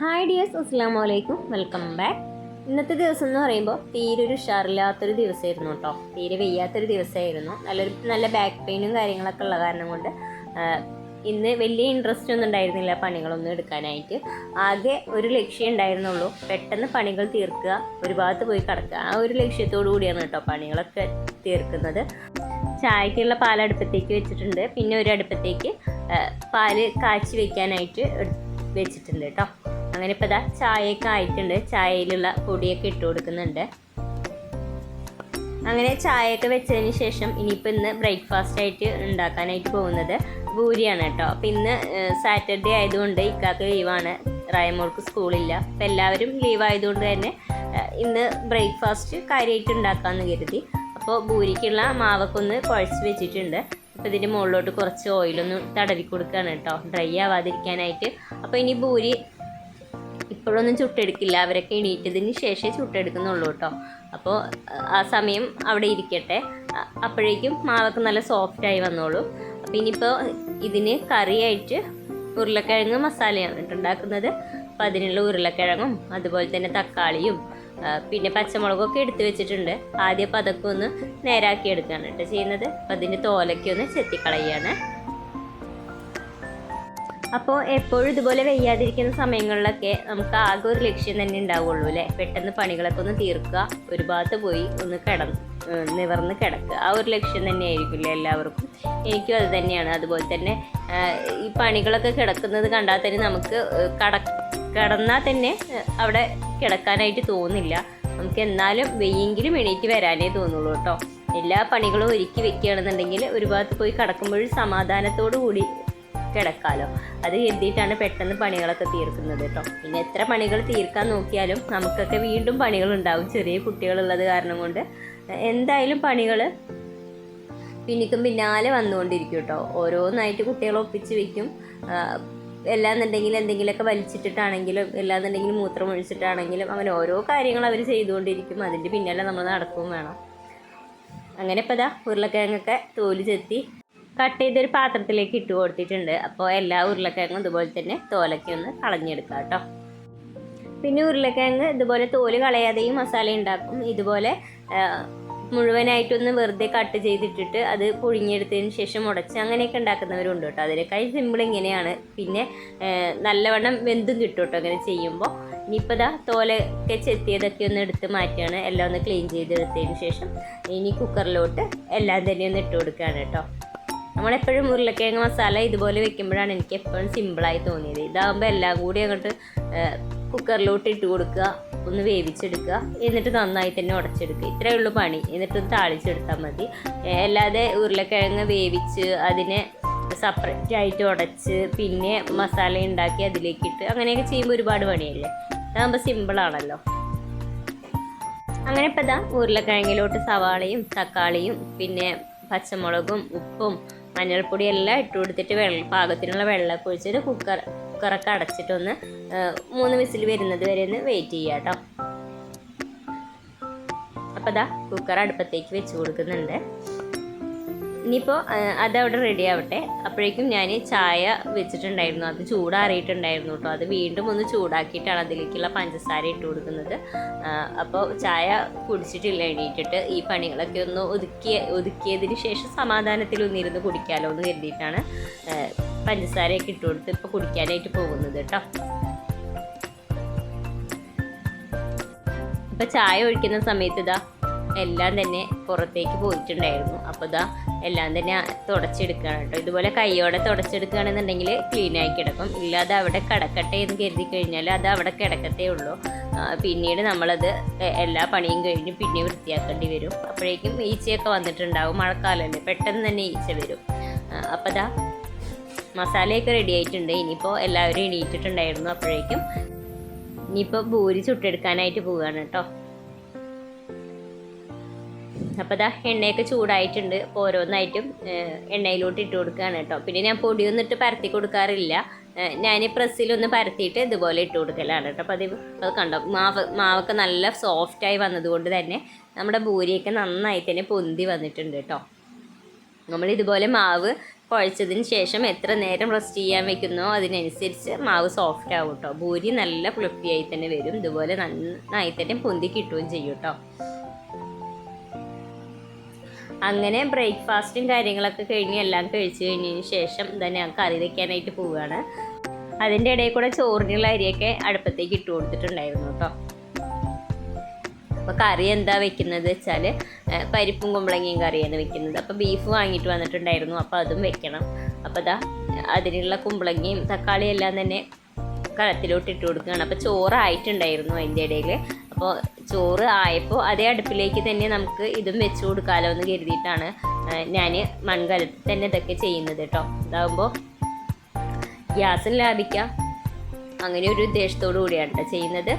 Hi dears അസ്സാം വലൈക്കും welcome back ഇന്നത്തെ ദിവസം എന്ന് പറയുമ്പോൾ തീരെ ഒരു ഉഷാറില്ലാത്തൊരു ദിവസമായിരുന്നു കേട്ടോ. തീരെ വെയ്യാത്തൊരു ദിവസമായിരുന്നു. നല്ലൊരു നല്ല ബാക്ക് പെയിനും കാര്യങ്ങളൊക്കെ ഉള്ള കാരണം കൊണ്ട് ഇന്ന് വലിയ ഇൻട്രസ്റ്റ് ഒന്നും ഉണ്ടായിരുന്നില്ല പണികളൊന്നും എടുക്കാനായിട്ട്. ആകെ ഒരു ലക്ഷ്യം ഉണ്ടായിരുന്നുള്ളൂ. പെട്ടെന്ന് പണികൾ തീർക്കുക ഒരു ഭാഗത്ത് പോയി കിടക്കുക. ആ ഒരു ലക്ഷ്യത്തോടു കൂടിയാണ് കേട്ടോ പണികളൊക്കെ തീർക്കുന്നത്. ചായക്കുള്ള പാൽ അടുപ്പത്തേക്ക് വെച്ചിട്ടുണ്ട്. പിന്നെ ഒരു അടുപ്പത്തേക്ക് പാൽ കാച്ചി വെക്കാനായിട്ട് വെച്ചിട്ടുണ്ട് കേട്ടോ. അങ്ങനെ ഇപ്പോൾ ഇതാ ചായയൊക്കെ ആയിട്ടുണ്ട്. ചായയിലുള്ള പൊടിയൊക്കെ ഇട്ട് കൊടുക്കുന്നുണ്ട്. അങ്ങനെ ചായയൊക്കെ വെച്ചതിന് ശേഷം ഇനിയിപ്പോൾ ഇന്ന് ബ്രേക്ക്ഫാസ്റ്റ് ആയിട്ട് ഉണ്ടാക്കാനായിട്ട് പോകുന്നത് ഭൂരിയാണ് കേട്ടോ. അപ്പം ഇന്ന് സാറ്റർഡേ ആയതുകൊണ്ട് ഇക്കാക്ക് ലീവാണ്. റായമോൾക്ക് സ്കൂളില്ല. അപ്പം എല്ലാവരും ലീവ് ആയതുകൊണ്ട് തന്നെ ഇന്ന് ബ്രേക്ക്ഫാസ്റ്റ് കാര്യമായിട്ട് ഉണ്ടാക്കാമെന്ന് കരുതി. അപ്പോൾ ഭൂരിക്കുള്ള മാവൊക്കെ ഒന്ന് കുഴച്ച് വെച്ചിട്ടുണ്ട്. അപ്പോൾ ഇതിന്റെ മുകളിലോട്ട് കുറച്ച് ഓയിലൊന്ന് തടവി കൊടുക്കുകയാണ് കേട്ടോ. ഡ്രൈ ആവാതിരിക്കാനായിട്ട്. അപ്പോൾ ഇനി ഭൂരി ഇപ്പോഴൊന്നും ചുട്ടെടുക്കില്ല. അവരൊക്കെ എണീറ്റതിന് ശേഷമേ ചുട്ടെടുക്കുന്നുള്ളൂ കേട്ടോ. അപ്പോൾ ആ സമയം അവിടെ ഇരിക്കട്ടെ. അപ്പോഴേക്കും മാവൊക്കെ നല്ല സോഫ്റ്റായി വന്നോളൂ. അപ്പോൾ ഇനിയിപ്പോൾ ഇതിന് കറിയായിട്ട് ഉരുളക്കിഴങ്ങ് മസാലയാണ് ഉണ്ടാക്കുന്നത്. അപ്പോൾ അതിനുള്ള ഉരുളക്കിഴങ്ങും അതുപോലെ തന്നെ തക്കാളിയും പിന്നെ പച്ചമുളകൊക്കെ എടുത്തു വെച്ചിട്ടുണ്ട്. ആദ്യം അപ്പോൾ അതൊക്കെ ഒന്ന് നേരാക്കി എടുക്കുകയാണ് കേട്ടോ ചെയ്യുന്നത്. അപ്പോൾ അതിന്റെ തോലൊക്കെ ഒന്ന് ചെത്തിക്കളയാണ്. അപ്പോൾ എപ്പോഴും ഇതുപോലെ വെയ്യാതിരിക്കുന്ന സമയങ്ങളിലൊക്കെ നമുക്ക് ആകെ ഒരു ലക്ഷ്യം തന്നെ ഉണ്ടാവുള്ളൂ അല്ലേ? പെട്ടെന്ന് പണികളൊക്കെ ഒന്ന് തീർക്കുക ഒരു ഭാഗത്ത് പോയി ഒന്ന് കിടന്ന് നിവർന്ന് കിടക്കുക. ആ ഒരു ലക്ഷ്യം തന്നെ തന്നെയായിരിക്കില്ല എല്ലാവർക്കും? എനിക്കും അത് തന്നെയാണ്. അതുപോലെ തന്നെ ഈ പണികളൊക്കെ കിടക്കുന്നത് കണ്ടാൽ തന്നെ നമുക്ക് കട കിടന്നാൽ തന്നെ അവിടെ കിടക്കാനായിട്ട് തോന്നില്ല. നമുക്ക് എന്നാലും വെയ്യെങ്കിലും എണീറ്റ് വരാനേ തോന്നുള്ളൂ കേട്ടോ. എല്ലാ പണികളും ഒരുക്കി വെക്കുകയാണെന്നുണ്ടെങ്കിൽ ഒരു ഭാഗത്ത് പോയി കിടക്കുമ്പോഴും സമാധാനത്തോടു കൂടി കിടക്കാലോ. അത് കരുതിയിട്ടാണ് പെട്ടെന്ന് പണികളൊക്കെ തീർക്കുന്നത് കേട്ടോ. പിന്നെ എത്ര പണികൾ തീർക്കാൻ നോക്കിയാലും നമുക്കൊക്കെ വീണ്ടും പണികൾ ഉണ്ടാവും ചെറിയ കുട്ടികളുള്ളത് കാരണം കൊണ്ട്. എന്തായാലും പണികൾ പിന്നിക്കും പിന്നാലെ വന്നുകൊണ്ടിരിക്കും കേട്ടോ. ഓരോന്നായിട്ട് കുട്ടികളെ ഒപ്പിച്ച് വെക്കും. എല്ലാന്നുണ്ടെങ്കിൽ എന്തെങ്കിലുമൊക്കെ വലിച്ചിട്ടിട്ടാണെങ്കിലും എല്ലാന്നുണ്ടെങ്കിൽ മൂത്രം ഒഴിച്ചിട്ടാണെങ്കിലും അങ്ങനെ ഓരോ കാര്യങ്ങൾ അവർ ചെയ്തുകൊണ്ടിരിക്കും. അതിന്റെ പിന്നാലെ നമ്മൾ നടക്കുകയും വേണം. അങ്ങനെ ഇപ്പോൾ ഇതാ ഉരുളക്കിഴങ്ങൊക്കെ തോൽ ചെത്തി കട്ട് ചെയ്തൊരു പാത്രത്തിലേക്ക് ഇട്ട് കൊടുത്തിട്ടുണ്ട്. അപ്പോൾ എല്ലാ ഉരുളക്കിഴങ്ങും ഇതുപോലെ തന്നെ തോലൊക്കെ ഒന്ന് കളഞ്ഞെടുക്കാം കേട്ടോ. പിന്നെ ഉരുളക്കിഴങ്ങ് ഇതുപോലെ തോൽ കളയാതെയും മസാല ഉണ്ടാക്കും. ഇതുപോലെ മുഴുവനായിട്ടൊന്ന് വെറുതെ കട്ട് ചെയ്തിട്ടിട്ട് അത് പുഴുങ്ങിയെടുത്തതിന് ശേഷം ഉടച്ച് അങ്ങനെയൊക്കെ ഉണ്ടാക്കുന്നവരുണ്ട് കേട്ടോ. അതിനേക്കാൾ സിമ്പിൾ ഇങ്ങനെയാണ്. പിന്നെ നല്ലവണ്ണം വെന്തും കിട്ടും കേട്ടോ അങ്ങനെ ചെയ്യുമ്പോൾ ഇനിയിപ്പോൾ ഇതാ തോലൊക്കെ ചെത്തിയതൊക്കെ ഒന്ന് എടുത്ത് മാറ്റുകയാണ്. എല്ലാം ഒന്ന് ക്ലീൻ ചെയ്തെടുത്തതിന് ശേഷം ഇനി കുക്കറിലോട്ട് എല്ലാം തന്നെ ഒന്ന് ഇട്ട് കൊടുക്കുകയാണ് കേട്ടോ. നമ്മളെപ്പോഴും ഉരുളക്കിഴങ്ങ് മസാല ഇതുപോലെ വെക്കുമ്പോഴാണ് എനിക്ക് എപ്പോഴും സിമ്പിളായി തോന്നിയത്. ഇതാകുമ്പോൾ എല്ലാം കൂടി അങ്ങോട്ട് കുക്കറിലോട്ട് ഇട്ട് കൊടുക്കുക ഒന്ന് വേവിച്ചെടുക്കുക എന്നിട്ട് നന്നായി തന്നെ ഉടച്ചെടുക്കുക. ഇത്രയേ ഉള്ളൂ പണി. എന്നിട്ടൊന്ന് താളിച്ചെടുത്താൽ മതി. അല്ലാതെ ഉരുളക്കിഴങ്ങ് വേവിച്ച് അതിനെ സെപ്പറേറ്റ് ആയിട്ട് ഉടച്ച് പിന്നെ മസാല ഉണ്ടാക്കി അതിലേക്ക് ഇട്ട് അങ്ങനെയൊക്കെ ചെയ്യുമ്പോൾ ഒരുപാട് പണിയല്ലേ? അതാകുമ്പോൾ സിമ്പിളാണല്ലോ അങ്ങനെ ഇപ്പം ഇതാ ഉരുളക്കിഴങ്ങിലോട്ട് സവാളയും തക്കാളിയും പിന്നെ പച്ചമുളകും ഉപ്പും മഞ്ഞൾപ്പൊടി എല്ലാം ഇട്ട് കൊടുത്തിട്ട് വെള്ളം പാകത്തിനുള്ള വെള്ളമൊക്കെ ഒഴിച്ചിട്ട് കുക്കർ കുക്കറൊക്കെ അടച്ചിട്ടൊന്ന് മൂന്ന് വിസിൽ വരുന്നത് വരെ ഒന്ന് വെയിറ്റ് ചെയ്യാം കേട്ടോ അപ്പോൾ ദാ കുക്കർ അടുപ്പത്തേക്ക് വെച്ച് കൊടുക്കുന്നുണ്ട്. ഇനിയിപ്പോൾ അതവിടെ റെഡി ആവട്ടെ. അപ്പോഴേക്കും ഞാൻ ചായ വെച്ചിട്ടുണ്ടായിരുന്നു. അത് ചൂടാറിയിട്ടുണ്ടായിരുന്നു കേട്ടോ അത് വീണ്ടും ഒന്ന് ചൂടാക്കിയിട്ടാണ് അതിലേക്കുള്ള പഞ്ചസാര ഇട്ട് കൊടുക്കുന്നത്. അപ്പോൾ ചായ കുടിച്ചിട്ടില്ല എണീറ്റിട്ട്. ഈ പണികളൊക്കെ ഒന്ന് ഒതുക്കിയ ഒതുക്കിയതിന് ശേഷം സമാധാനത്തിൽ ഒന്നിരുന്ന് കുടിക്കാമല്ലോ എന്ന് കരുതിയിട്ടാണ് പഞ്ചസാരയൊക്കെ ഇട്ട് കൊടുത്ത് ഇപ്പോൾ കുടിക്കാനായിട്ട് പോകുന്നത് കേട്ടോ ഇപ്പം ചായ ഒഴിക്കുന്ന സമയത്ത് ഇതാ എല്ലാം തന്നെ പുറത്തേക്ക് പോയിട്ടുണ്ടായിരുന്നു. അപ്പോൾ ഇതാ എല്ലാം തന്നെ തുടച്ചെടുക്കുകയാണ് കേട്ടോ. ഇതുപോലെ കൈയോടെ തുടച്ചെടുക്കുകയാണെന്നുണ്ടെങ്കിൽ ക്ലീൻ ആയി കിടക്കും. ഇല്ലാതെ അവിടെ കിടക്കട്ടെ എന്ന് കരുതി കഴിഞ്ഞാൽ അത് അവിടെ കിടക്കത്തേ ഉള്ളൂ. പിന്നീട് നമ്മളത് എല്ലാ പണിയും കഴിഞ്ഞ് പിന്നെ വൃത്തിയാക്കേണ്ടി വരും. അപ്പോഴേക്കും ഈച്ചയൊക്കെ വന്നിട്ടുണ്ടാവും. മഴക്കാലമല്ലേ പെട്ടെന്ന് തന്നെ ഈച്ച വരും. അപ്പോൾ ദാ മസാലയൊക്കെ റെഡി ആയിട്ടുണ്ട്. ഇനിയിപ്പോൾ എല്ലാവരും എണീറ്റിട്ടുണ്ടായിരുന്നു അപ്പോഴേക്കും. ഇനിയിപ്പോൾ ഭൂരി ചുട്ടെടുക്കാനായിട്ട് പോവുകയാണ് കേട്ടോ. അപ്പോൾ ഇതാ എണ്ണയൊക്കെ ചൂടായിട്ടുണ്ട്. അപ്പോൾ ഓരോന്നായിട്ടും എണ്ണയിലോട്ട് ഇട്ട് കൊടുക്കുകയാണ് കേട്ടോ. പിന്നെ ഞാൻ പൊടിയൊന്നും ഇട്ട് പരത്തി കൊടുക്കാറില്ല. ഞാൻ പ്രസ്സിലൊന്ന് പരത്തിയിട്ട് ഇതുപോലെ ഇട്ട് കൊടുക്കലാണ് കേട്ടോ. അപ്പോൾ അത് അത് കണ്ടോ മാവ് മാവൊക്കെ നല്ല സോഫ്റ്റായി വന്നതുകൊണ്ട് തന്നെ നമ്മുടെ ഭൂരിയൊക്കെ നന്നായി തന്നെ പൊന്തി വന്നിട്ടുണ്ട് കേട്ടോ. നമ്മൾ ഇതുപോലെ മാവ് കുഴച്ചതിന് ശേഷം എത്ര നേരം റെസ്റ്റ് ചെയ്യാൻ വെക്കുന്നോ അതിനനുസരിച്ച് മാവ് സോഫ്റ്റ് ആവും കേട്ടോ. ഭൂരി നല്ല ഫ്ലഫിയായി തന്നെ വരും. ഇതുപോലെ നന്നായി തന്നെ പൊന്തി കിട്ടുകയും ചെയ്യും കേട്ടോ. അങ്ങനെ ബ്രേക്ക്ഫാസ്റ്റും കാര്യങ്ങളൊക്കെ കഴിഞ്ഞ് എല്ലാം കഴിച്ച് കഴിഞ്ഞതിന് ശേഷം തന്നെ ഞാൻ കറി വയ്ക്കാനായിട്ട് പോവുകയാണ് അതിന്റെ ഇടയിൽ കൂടെ ചോറിനുള്ള അരിയൊക്കെ അടുപ്പത്തേക്ക് ഇട്ട് കൊടുത്തിട്ടുണ്ടായിരുന്നു കേട്ടോ. അപ്പോൾ കറി എന്താ വെക്കുന്നത് വെച്ചാൽ പരിപ്പും കുമ്പളങ്ങയും കറിയാണ് വെക്കുന്നത്. അപ്പോൾ ബീഫ് വാങ്ങിയിട്ട് വന്നിട്ടുണ്ടായിരുന്നു അപ്പോൾ അതും വെക്കണം. അപ്പോൾ അതാ അതിനുള്ള കുമ്പളങ്ങയും തക്കാളിയും എല്ലാം തന്നെ കലത്തിലോട്ട് ഇട്ട് കൊടുക്കുകയാണ്. അപ്പോൾ ചോറായിട്ടുണ്ടായിരുന്നു അതിന്റെ ഇടയിൽ. അപ്പോൾ ചോറ് ആയപ്പോൾ അതേ അടുപ്പിലേക്ക് തന്നെ നമുക്ക് ഇതും വെച്ച് കൊടുക്കാമല്ലോ എന്ന് കരുതിയിട്ടാണ് ഞാൻ മൺകലത്തിൽ തന്നെ ഇതൊക്കെ ചെയ്യുന്നത് കേട്ടോ ഇതാകുമ്പോൾ ഗ്യാസും ലാഭിക്കാം അങ്ങനെ ഒരു ഉദ്ദേശത്തോടു കൂടിയാണ് കേട്ടോ ചെയ്യുന്നത്.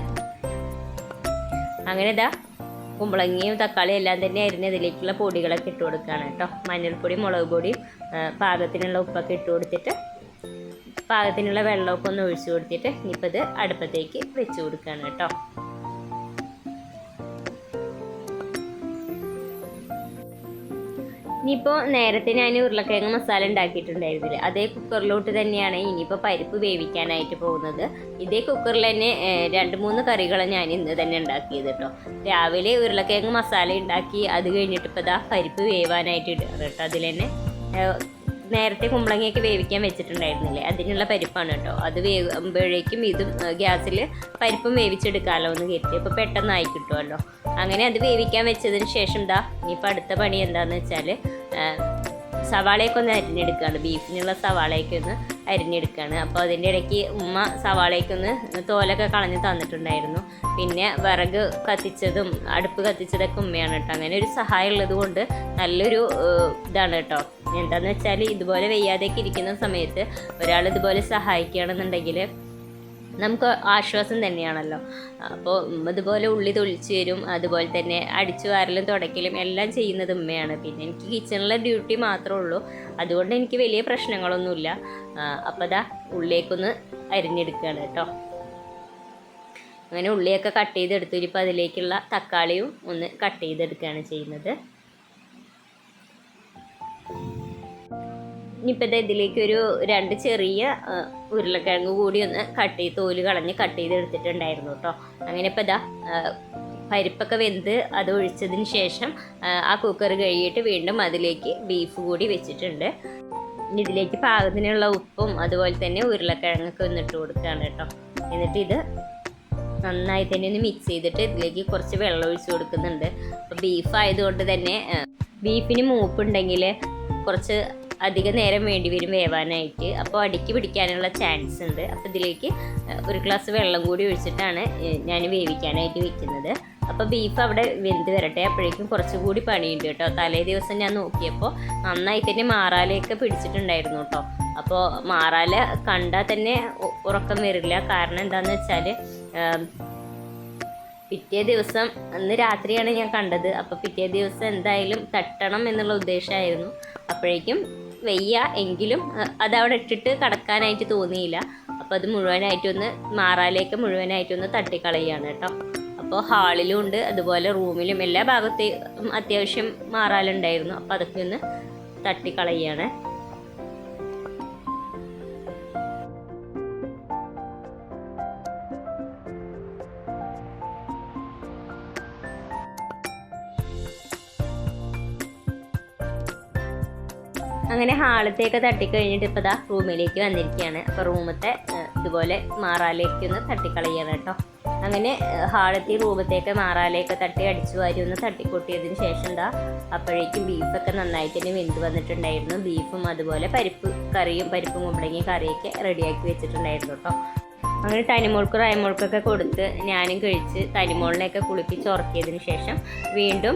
അങ്ങനെ ഇതാ കുമ്പളങ്ങിയും തക്കാളിയും എല്ലാം തന്നെ അരിഞ്ഞ് ഇതിലേക്കുള്ള പൊടികളൊക്കെ ഇട്ട് കൊടുക്കുകയാണ് കേട്ടോ മഞ്ഞൾപ്പൊടി മുളക് പൊടിയും പാകത്തിനുള്ള ഉപ്പൊക്കെ ഇട്ട് കൊടുത്തിട്ട് പാകത്തിനുള്ള വെള്ളമൊക്കെ ഒന്ന് ഒഴിച്ചു കൊടുത്തിട്ട് ഇനിയിപ്പോൾ ഇത് അടുപ്പത്തേക്ക് വെച്ച് കൊടുക്കുകയാണ് കേട്ടോ ഇനിയിപ്പോൾ നേരത്തെ ഞാൻ ഉരുളക്കിഴങ്ങ് മസാല ഉണ്ടാക്കിയിട്ടുണ്ടായിരുന്നില്ല. അതേ കുക്കറിലോട്ട് തന്നെയാണ് ഇനിയിപ്പോൾ പരിപ്പ് വേവിക്കാനായിട്ട് പോകുന്നത്. ഇതേ കുക്കറിൽ തന്നെ രണ്ട് മൂന്ന് കറികൾ ഞാൻ ഇന്ന് തന്നെ ഉണ്ടാക്കിയത് കേട്ടോ. രാവിലെ ഉരുളക്കിഴങ്ങ് മസാല ഉണ്ടാക്കി അത് കഴിഞ്ഞിട്ട് ഇപ്പോൾ ഇതാ പരിപ്പ് വേവാനായിട്ട് ഇടുക കേട്ടോ അതിൽ തന്നെ നേരത്തെ കുമ്പളങ്ങയൊക്കെ വേവിക്കാൻ വെച്ചിട്ടുണ്ടായിരുന്നില്ലേ? അതിനുള്ള പരിപ്പാണ് കേട്ടോ. അത് വേവുമ്പോഴേക്കും ഇതും ഗ്യാസിൽ പരിപ്പും വേവിച്ചെടുക്കാമല്ലോ എന്ന് കരുതി. അപ്പോൾ പെട്ടെന്നായി കിട്ടുമല്ലോ അങ്ങനെ അത് വേവിക്കാൻ വെച്ചതിന് ശേഷം ദാ ഇനിയിപ്പോൾ അടുത്ത പണി എന്താണെന്ന് വെച്ചാൽ സവാളയൊക്കെ ഒന്ന് അരിഞ്ഞെടുക്കുകയാണ് ബീഫിനുള്ള സവാളയൊക്കെ ഒന്ന് അരിഞ്ഞെടുക്കുകയാണ് അപ്പോൾ അതിന്റെ ഇടയ്ക്ക് ഉമ്മ സവാളയൊക്കെ ഒന്ന് തോലൊക്കെ കളഞ്ഞ് തന്നിട്ടുണ്ടായിരുന്നു. പിന്നെ വിറക് കത്തിച്ചതും അടുപ്പ് കത്തിച്ചതൊക്കെ ഉമ്മയാണ് കേട്ടോ. അങ്ങനെ ഒരു സഹായം ഉള്ളത് കൊണ്ട് നല്ലൊരു ഇതാണ് കേട്ടോ. എന്താന്ന് വെച്ചാൽ ഇതുപോലെ വെയ്യാതെയൊക്കെ ഇരിക്കുന്ന സമയത്ത് ഒരാൾ ഇതുപോലെ സഹായിക്കുകയാണെന്നുണ്ടെങ്കിൽ നമുക്ക് ആശ്വാസം തന്നെയാണല്ലോ. അപ്പോൾ ഇതുപോലെ ഉള്ളി തൊളിച്ച് തരും അതുപോലെ തന്നെ അടിച്ചു വാരലും തുടയ്ക്കലും എല്ലാം ചെയ്യുന്നത് ഉമ്മയാണ്. പിന്നെ എനിക്ക് കിച്ചണിലെ ഡ്യൂട്ടി മാത്രമേ ഉള്ളൂ. അതുകൊണ്ട് എനിക്ക് വലിയ പ്രശ്നങ്ങളൊന്നുമില്ല. അപ്പോൾ അതാ ഉള്ളിയേക്കൊന്ന് അരിഞ്ഞെടുക്കുകയാണ് കേട്ടോ. അങ്ങനെ ഉള്ളിയൊക്കെ കട്ട് ചെയ്തെടുത്തു. ഇനിയിപ്പോൾ അതിലേക്കുള്ള തക്കാളിയും ഒന്ന് കട്ട് ചെയ്തെടുക്കുകയാണ് ചെയ്യുന്നത്. ഇനിയിപ്പോൾ ഇത് ഇതിലേക്ക് ഒരു രണ്ട് ചെറിയ ഉരുളക്കിഴങ്ങ് കൂടി ഒന്ന് കട്ട് ചെയ്ത് തോൽ കളഞ്ഞ് കട്ട് ചെയ്ത് എടുത്തിട്ടുണ്ടായിരുന്നു കേട്ടോ അങ്ങനെ ഇപ്പോൾ ഇതാ പരിപ്പൊക്കെ വെന്ത് അത് ഒഴിച്ചതിന് ശേഷം ആ, കുക്കർ കഴുകിയിട്ട് വീണ്ടും അതിലേക്ക് ബീഫ് കൂടി വെച്ചിട്ടുണ്ട്. ഇനി ഇതിലേക്ക് പാകത്തിനുള്ള ഉപ്പും അതുപോലെ തന്നെ ഉരുളക്കിഴങ്ങൊക്കെ ഒന്ന് ഇട്ട് കൊടുക്കുകയാണ് കേട്ടോ എന്നിട്ട് ഇത് നന്നായി തന്നെ ഒന്ന് മിക്സ് ചെയ്തിട്ട് ഇതിലേക്ക് കുറച്ച് വെള്ളം ഒഴിച്ച് കൊടുക്കുന്നുണ്ട്. അപ്പോൾ ബീഫ് ആയതുകൊണ്ട് തന്നെ ബീഫിന് മൂപ്പുണ്ടെങ്കിൽ കുറച്ച് അധിക നേരം വേണ്ടി വരും വേവാനായിട്ട്. അപ്പോൾ അടുക്കി പിടിക്കാനുള്ള ചാൻസ് ഉണ്ട്. അപ്പോൾ ഇതിലേക്ക് ഒരു ഗ്ലാസ് വെള്ളം കൂടി ഒഴിച്ചിട്ടാണ് ഞാൻ വേവിക്കാനായിട്ട് വെക്കുന്നത്. അപ്പോൾ ബീഫ് അവിടെ വെന്ത് വരട്ടെ. അപ്പോഴേക്കും കുറച്ചുകൂടി പണിയുണ്ട് കേട്ടോ. തലേ ദിവസം ഞാൻ നോക്കിയപ്പോൾ നന്നായി തന്നെ മാറാലയൊക്കെ പിടിച്ചിട്ടുണ്ടായിരുന്നു കേട്ടോ. അപ്പോൾ മാറാല കണ്ടാൽ തന്നെ ഉറക്കം വരില്ല. കാരണം എന്താണെന്ന് വെച്ചാൽ പിറ്റേ ദിവസം അന്ന് രാത്രിയാണ് ഞാൻ കണ്ടത്. അപ്പോൾ പിറ്റേ ദിവസം എന്തായാലും തട്ടണം എന്നുള്ള ഉദ്ദേശമായിരുന്നു. അപ്പോഴേക്കും വയ്യ എങ്കിലും അതവിടെ ഇട്ടിട്ട് കടക്കാനായിട്ട് തോന്നിയില്ല. അപ്പോൾ അത് മുഴുവനായിട്ടൊന്ന് മാറാലേക്ക് മുഴുവനായിട്ടൊന്ന് തട്ടിക്കളയാണ് കേട്ടോ. അപ്പോൾ ഹാളിലും ഉണ്ട് അതുപോലെ റൂമിലും എല്ലാ ഭാഗത്തെയും അത്യാവശ്യം മാറാലുണ്ടായിരുന്നു. അപ്പോൾ അതൊക്കെ ഒന്ന് തട്ടിക്കളയാണ്. അങ്ങനെ ഹാളത്തേക്ക് തട്ടിക്കഴിഞ്ഞിട്ട് ഇപ്പോൾ ദാ റൂമിലേക്ക് വന്നിരിക്കുകയാണ്. അപ്പോൾ റൂമത്തെ ഇതുപോലെ മാറാലേക്ക് ഒന്ന് തട്ടിക്കളയാണ് കേട്ടോ. അങ്ങനെ ഏഹ്, ഹാളത്തെ റൂമത്തേക്ക് മാറാലേക്ക് തട്ടി അടിച്ചു വാരി ഒന്ന് തട്ടിക്കൊട്ടിയതിന് ശേഷം എന്താ അപ്പോഴേക്കും ബീഫൊക്കെ നന്നായിട്ട് തന്നെ വെന്ത് വന്നിട്ടുണ്ടായിരുന്നു. ബീഫും അതുപോലെ പരിപ്പ് കറിയും പരിപ്പും കുമ്പളങ്ങി കറിയൊക്കെ റെഡിയാക്കി വെച്ചിട്ടുണ്ടായിരുന്നു കേട്ടോ. അങ്ങനെ തനിമോൾക്ക് റയമോൾക്കൊക്കെ കൊടുത്ത് ഞാനും കഴിച്ച് തനിമോളിനെയൊക്കെ കുളിപ്പിച്ച് ഉറക്കിയതിന് ശേഷം വീണ്ടും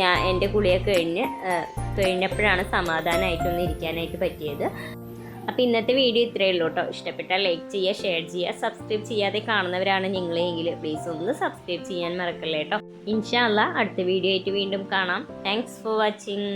ഞാൻ എന്റെ കുളിയൊക്കെ കഴിഞ്ഞ് കഴിഞ്ഞപ്പോഴാണ് സമാധാനമായിട്ടൊന്ന് ഇരിക്കാനായിട്ട് പറ്റിയത്. അപ്പോൾ ഇന്നത്തെ വീഡിയോ ഇത്രയേ ഉള്ളൂ കേട്ടോ. ഇഷ്ടപ്പെട്ടാൽ ലൈക്ക് ചെയ്യുക ഷെയർ ചെയ്യുക സബ്സ്ക്രൈബ് ചെയ്യാതെ കാണുന്നവരാണ് നിങ്ങളെങ്കിൽ പ്ലീസ് ഒന്ന് സബ്സ്ക്രൈബ് ചെയ്യാൻ മറക്കല്ലേ കേട്ടോ. ഇൻഷാല്ല അടുത്ത വീഡിയോ ആയിട്ട് വീണ്ടും കാണാം. Thanks for watching